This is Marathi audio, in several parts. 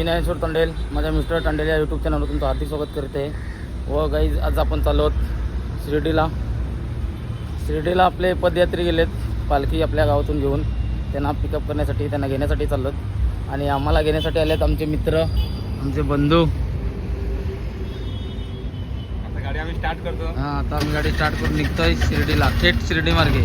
मी ज्ञानेश्वर तंडेल माझ्या मिस्टर तंडेल या यूट्यूब चॅनलवर तुमचं हार्दिक स्वागत करते. व गाईज आज आपण चाललो आहोत शिर्डीला. शिर्डीला आपले पदयात्री गेलेत पालखी आपल्या गावातून घेऊन. त्यांना पिकअप करण्यासाठी त्यांना घेण्यासाठी चाललो आणि आम्हाला घेण्यासाठी आलेत आमचे मित्र आमचे बंधू. आता गाडी आम्ही स्टार्ट करतो. हां आता आम्ही गाडी स्टार्ट करून निघतोय शिर्डीला. थेट शिर्डी मार्गे.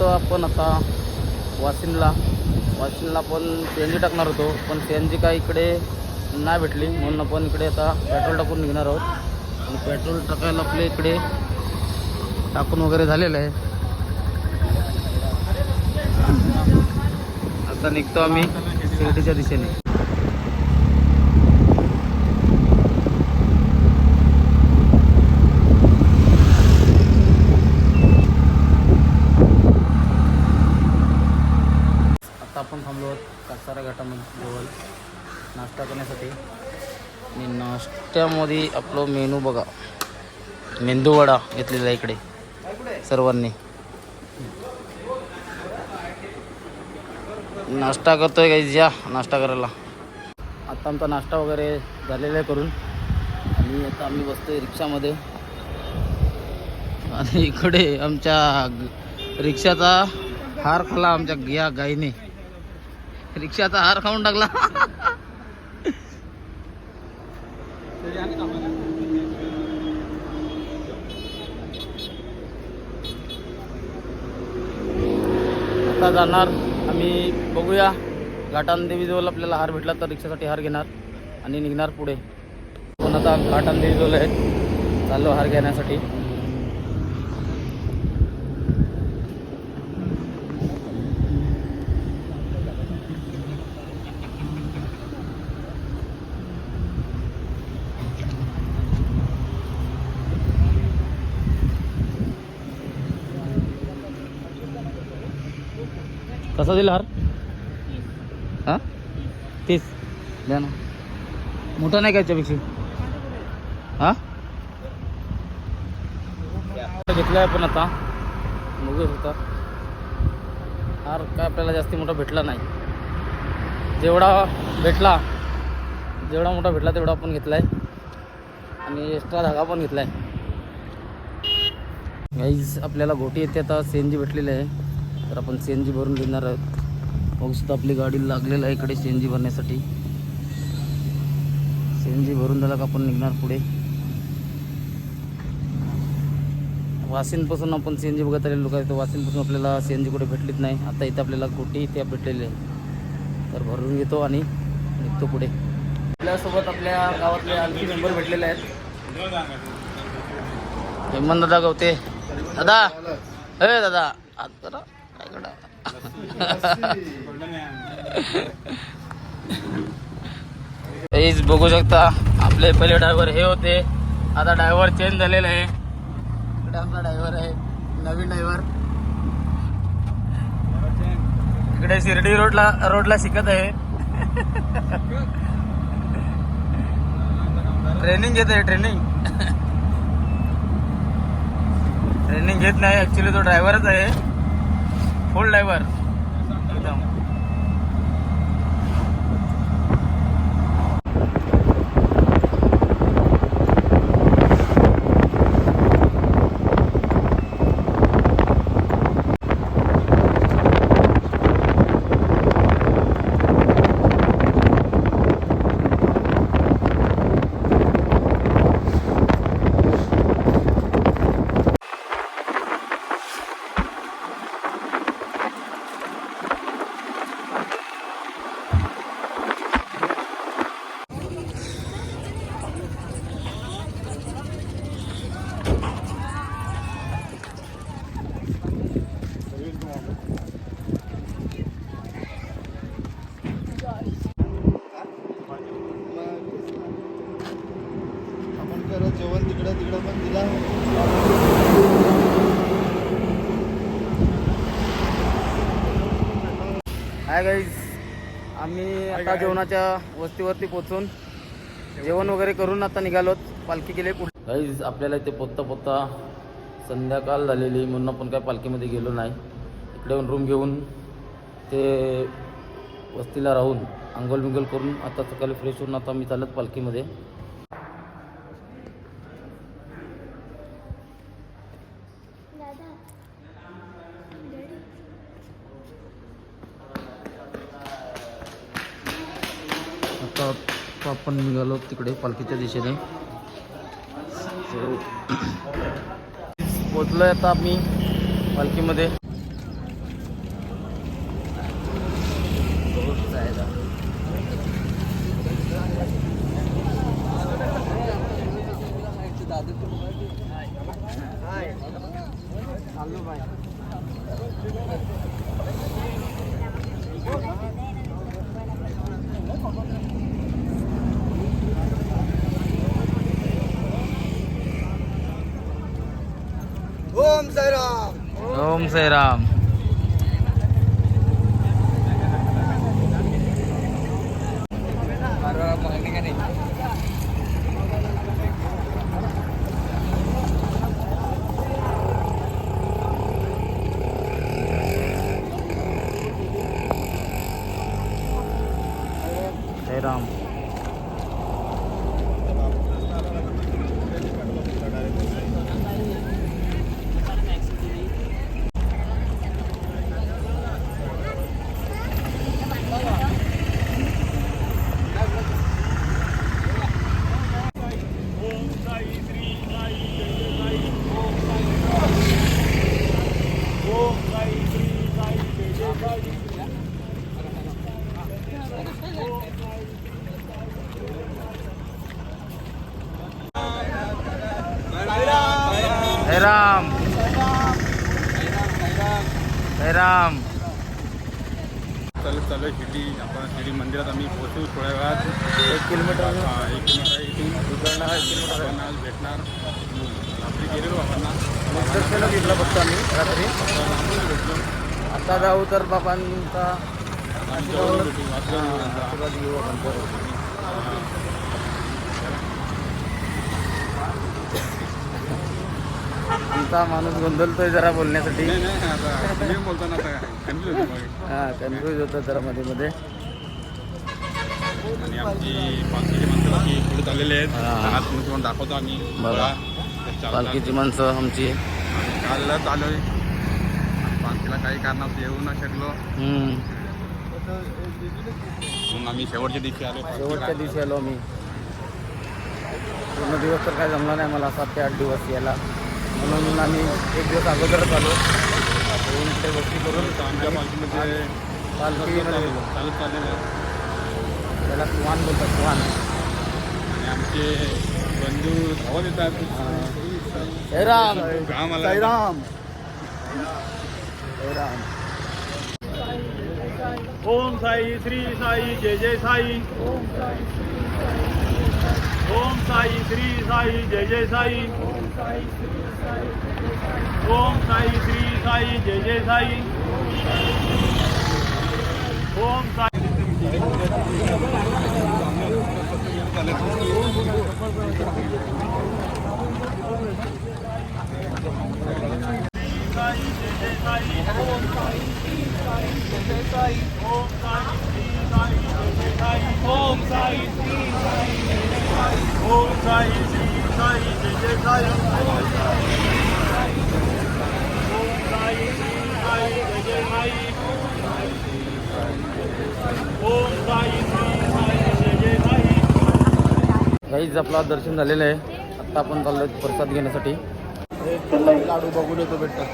पोचलो आपण आता वाशिमला. वाशिमला पण सी एन जी टाकणार होतो पण सी एन जी काय इकडे नाही भेटली. म्हणून आपण इकडे आता पेट्रोल टाकून निघणार आहोत. आणि पेट्रोल टाकायला आपल्या इकडे टाकून वगैरे झालेलं आहे. आता निघतो आम्ही शिर्डीच्या दिशेने आता आपण थांबलो आहोत कासारा घाटामध्ये जवळ नाश्ता करण्यासाठी. आणि नाश्त्यामध्ये आपलं मेनू बघा. मेंदूवडा घेतलेला आहे इकडे. सर्वांनी. नाश्ता करतोय काही या नाश्ता करायला. आता आमचा नाश्ता वगैरे झालेला आहे करून. आणि आता आम्ही बसतोय रिक्षामध्ये. आणि इकडे आमच्या रिक्षाचा हार खाला आमच्या या गाईने. रिक्षाचा हार खाऊन टाकला. आता जाणार आम्ही बघूया. घाटान देवीजवळ आपल्याला हार भेटला तर रिक्षासाठी हार घेणार आणि निघणार पुढे. पण आता घाटान देवीजवळ आहेत. चाललो हार घेण्यासाठी. कसा दिला हार. हां? तीस. द्या ना. मोठा नाही का याच्यापेक्षा? हां? घेतला आहे पण आता. बघू होता हार काय आपल्याला जास्ती मोठा भेटला नाही. जेवढा भेटला जेवढा मोठा भेटला तेवढा आपण घेतला आहे आणि एक्स्ट्रा धागा पण घेतला आहे गाईज आपल्याला घोटी येते आता. सी एन जी भेटलेली आहे. तर आपण सी एन जी भरून घेणार आहोत. बघू सुद्धा आपली गाडी लागलेलं आहे इकडे सी एन जी भरण्यासाठी. सी एन जी भरून झाला का आपण निघणार पुढे. वाशिंदपासून आपण सी एन जी बघत आलेलो काय तर वाशिंदपासून आपल्याला सी एन जी कुठे भेटलीच नाही. आता इथे आपल्याला कुठे इथे भेटलेली आहे. तर भरून घेतो आणि निघतो पुढे. आपल्यासोबत आपल्या गावातले आणखी मेंबर भेटलेले आहेत. हेमंत दादा गवते. दादा. हे दादा. आत करा काय हेच बघू शकता आपले पहिले ड्रायव्हर हे होते. आता ड्रायव्हर चेंज झालेले आहे. इकडे आमचा ड्रायव्हर आहे नवीन ड्रायव्हर इकडे शिर्डी रोडला रोडला शिकत आहे. ट्रेनिंग घेत आहे ट्रेनिंग ट्रेनिंग घेत नाही ऍक्च्युली तो ड्रायव्हरच आहे. फुल ड्रायव्हर एकदम इकडं तिकडं पण दिला हाय गाईज आम्ही आता जेवणाच्या वस्तीवरती पोचून जेवण वगैरे करून आता निघालोत. पालखी गेले पुढे. गाईज आपल्याला इथे पोचता पोचता संध्याकाळ झालेली म्हणून आपण काय पालखीमध्ये गेलो नाही. इकडे येऊन रूम घेऊन ते वस्तीला राहून आंघोळ बिंगोल करून आता सकाळी फ्रेश होऊन आता मी चालत पालखीमध्ये आता आता आपण निघालो तिकडे पालखीच्या दिशेने. So, पोचलोय आता आम्ही पालखीमध्ये. ओम साईराम ओम साईराम साईराम साईराम. साईराम. चालत चालू शिर्डी आपण शिर्डी मंदिरात आम्ही पोहोचू थोड्या वेळात. एक किलोमीटर हा, एक किलोमीटर इथून उतरणार एक किलोमीटर आज भेटणार. रात्री गेलेलो आपण ना मुक्तेश्वरला घेतला फक्त आम्ही रात्री. आता जाऊ तर बाबांचा. आशीर्वाद घेऊ आपण. आमचा माणूस गोंधळतोय जरा बोलण्यासाठी. हा कन्फ्यूज होतं जरा मध्ये मध्ये. आणि आमची पालखीची माणसं बाकी पुढे चाललेले आहेत. आज तुम्ही तुम्हाला दाखवतो आम्ही. बघा. पालखीची माणसं आमची. काल आलोय. पालखीला काही कारणात येऊ न शकलो. म्हणून आम्ही शेवटच्या दिवशी आलो शेवटच्या दिवशी आलो आम्ही. पूर्ण दिवस तर काय जमला नाही मला सात ते आठ दिवस यायला. म्हणून आम्ही एक दिवस अगोदरच आलो. इथे गोष्टी करून आमच्या पालखीमध्ये गेलो. चालत चाललेलं आहे. त्याला सुवान बोलतात सुवान आणि आमचे बंधू धावत येतात. जयराम साईराम जयराम ओम साई श्री साई जय जय साई. ओम साई श्री साई जय जय साई. ओम साई श्री साई जय जय साई। ओम साई। साई जय जय साई। ओम साई श्री साई जय साई ओम साई साई जय जय साई ओम साई साई जय जय साई काहीच आपला दर्शन झालेलं आहे आत्ता आपण चाललो प्रसाद घेण्यासाठी लाडू बघून येतो भेटतात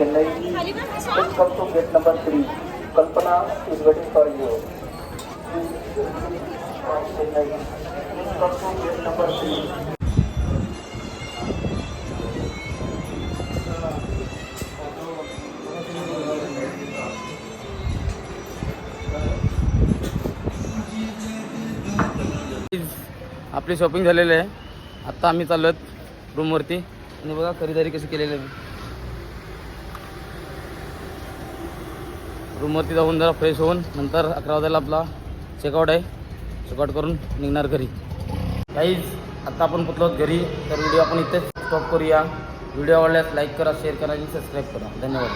Chennai. Please come to gate number three. Kalpana आपली शॉपिंग झालेली आहे. आत्ता आम्ही चाललो आहेत रूमवरती आणि बघा खरेदारी कशी केलेली आहे. रूमवरती जाऊन जरा फ्रेश होऊन नंतर अकरा वाजायला आपला चेकआउट आहे. चेकआउट करून निघणार घरी. काहीच आत्ता आपण पोचलो घरी तर व्हिडिओ आपण इथेच स्टॉप करूया. व्हिडिओ आवडल्यास लाईक करा शेअर करा आणि सबस्क्राईब करा. धन्यवाद.